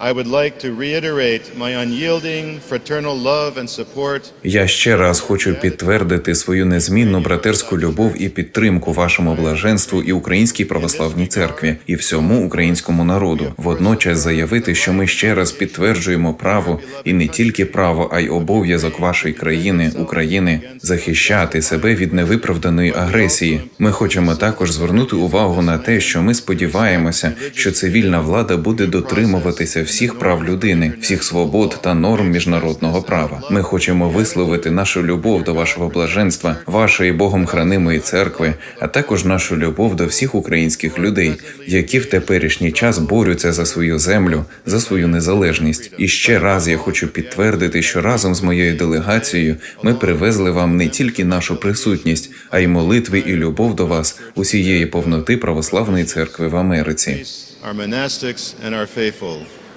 I would like to reiterate my unyielding fraternal love and support Я ще раз хочу підтвердити свою незмінну братерську любов і підтримку вашому блаженству і українській православній церкві і всьому українському народу. Водночас заявити, що ми ще раз підтверджуємо право і не тільки право, а й обов'язок вашої країни України захищати себе від невиправданої агресії. Ми хочемо також звернути увагу на те, що ми сподіваємося, що цивільна влада буде дотримуватися всіх прав людини, всіх свобод та норм міжнародного права. Ми хочемо висловити нашу любов до вашого блаженства, вашої Богом хранимої церкви, а також нашу любов до всіх українських людей, які в теперішній час борються за свою землю, за свою незалежність. І ще раз я хочу підтвердити, що разом з моєю делегацією ми привезли вам не тільки нашу присутність, а й молитви і любов до вас усієї повноти православної церкви в Америці. our monastics and our faithful.